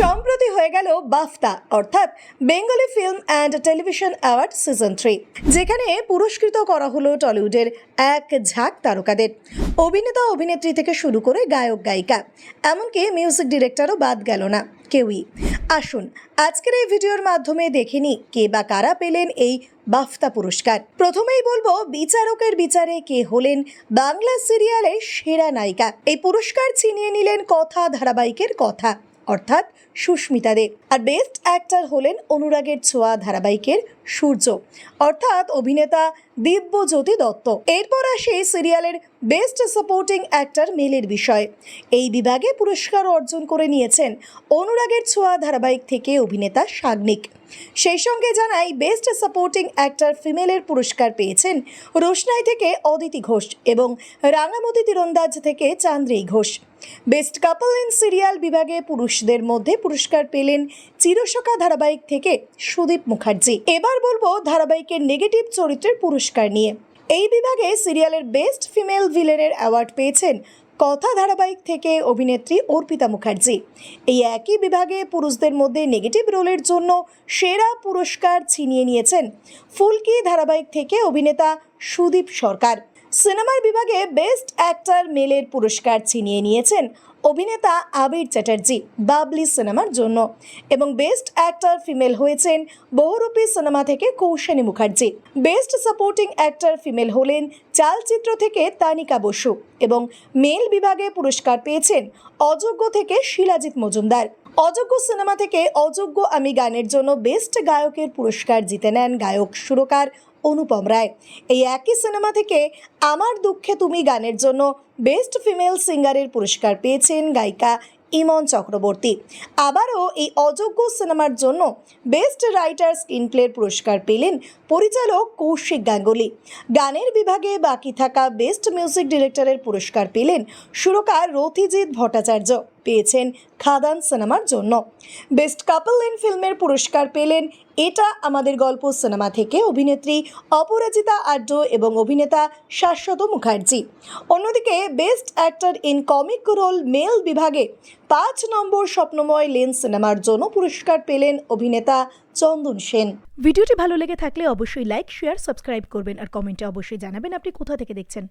সম্প্রতি হয়ে গেল বাফতা, অর্থাৎ Bengali film and television award season three, যেখানে পুরস্কৃত করা হলো টলিউডের এক ঝাঁক তারকাদের। অভিনেতা অভিনেত্রী থেকে শুরু করে গায়ক, গায়িকা, এমনকি মিউজিক ডিরেক্টরও বাদ গেল না কেউই। আসুন, আজকের এই ভিডিওর মাধ্যমে দেখে নি কে বা কারা পেলেন এই বাফতা পুরস্কার। প্রথমেই বলব, বিচারকের বিচারে কে হলেন বাংলা সিরিয়ালের সেরা নায়িকা। এই পুরস্কার ছিনিয়ে নিলেন কথা ধারাবাহিকের কথা। অর্থাৎ সুস্মিতা দে। আর বেস্ট অ্যাক্টর হলেন অনুরাগের ছোঁয়া ধারাবাহিকের সূর্য, অর্থাৎ অভিনেতা দিব্যজ্যোতি দত্ত। এরপর আসে সিরিয়ালের বেস্ট সাপোর্টিং অ্যাক্টর মেলের বিষয়। এই বিভাগে পুরস্কার অর্জন করে নিয়েছেন অনুরাগের ছোঁয়া ধারাবাহিক থেকে অভিনেতা সাগ্নিক। সেই সঙ্গে জানাই বেস্ট সাপোর্টিং অ্যাক্টর ফিমেলের পুরস্কার পেয়েছেন রোশনাই থেকে অদিতি ঘোষ এবং রাঙামতি তীরন্দাজ থেকে Chandri Ghosh. Best couple in serial বিভাগে পুরুষদের মধ্যে পুরস্কার পেলেন চিরসখা ধারাবাহিক থেকে সুদীপ মুখার্জি। এবার বলব ধারাবাহিকের নেগেটিভ চরিত্রের পুরস্কার নিয়ে। এই বিভাগে সিরিয়ালের বেস্ট ফিমেল ভিলেনের অ্যাওয়ার্ড পেয়েছেন কথা ধারাবাহিক থেকে অভিনেত্রী অর্পিতা মুখার্জি। এই একই বিভাগে পুরুষদের মধ্যে নেগেটিভ রোলের জন্য সেরা পুরস্কার ছিনিয়ে নিয়েছেন ফুলকি ধারাবাহিক থেকে অভিনেতা সুদীপ সরকার। সিনেমার বিভাগে বেস্ট অ্যাক্টর মেলের পুরস্কার ছিনিয়ে নিয়েছেন অভিনেতা আবির চ্যাটার্জি বাবলি সিনেমার জন্য। এবং বেস্ট অ্যাক্টর ফিমেল হয়েছেন বহুরূপী সিনেমা থেকে Koushani Mukherjee. Best supporting actor female হলেন চালচিত্র থেকে তানিকা বসু। এবং মেল বিভাগে পুরস্কার পেয়েছেন অযোগ্য থেকে শিলাজিৎ মজুমদার। অযোগ্য সিনেমা থেকে অযোগ্য আমি গানের জন্য বেস্ট গায়কের পুরস্কার জিতে নেন গায়ক সুরকার অনুপম রায়। এই একই সিনেমা থেকে আমার দুঃখে তুমি গানের জন্য বেস্ট ফিমেল সিঙ্গারের পুরস্কার পেয়েছেন গায়িকা ইমন চক্রবর্তী। আবারও এই অযোগ্য সিনেমার জন্য বেস্ট রাইটার স্ক্রিনপ্লের পুরস্কার পেলেন পরিচালক কৌশিক গাঙ্গুলি। গানের বিভাগে বাকি থাকা বেস্ট মিউজিক ডিরেক্টরের পুরস্কার পেলেন সুরকার রথিজিৎ ভট্টাচার্য। পেয়েছেন খাদান সিনেমার জন্য। বেস্ট কাপল ইন ফিল্মের পুরস্কার পেলেন এটা আমাদের গল্প সিনেমা থেকে অভিনেত্রী অপরাজিতা আড্ড এবং অভিনেতা শাশ্বত মুখার্জি। অন্যদিকে best actor in comic role male বিভাগে পাঁচ নম্বর স্বপ্নময় লেন সিনেমার জন্য পুরস্কার পেলেন অভিনেতা চন্দন সেন। ভিডিওটি ভালো লেগে থাকলে অবশ্যই লাইক, শেয়ার, সাবস্ক্রাইব করবেন আর কমেন্টে অবশ্যই জানাবেন আপনি কোথা থেকে দেখছেন।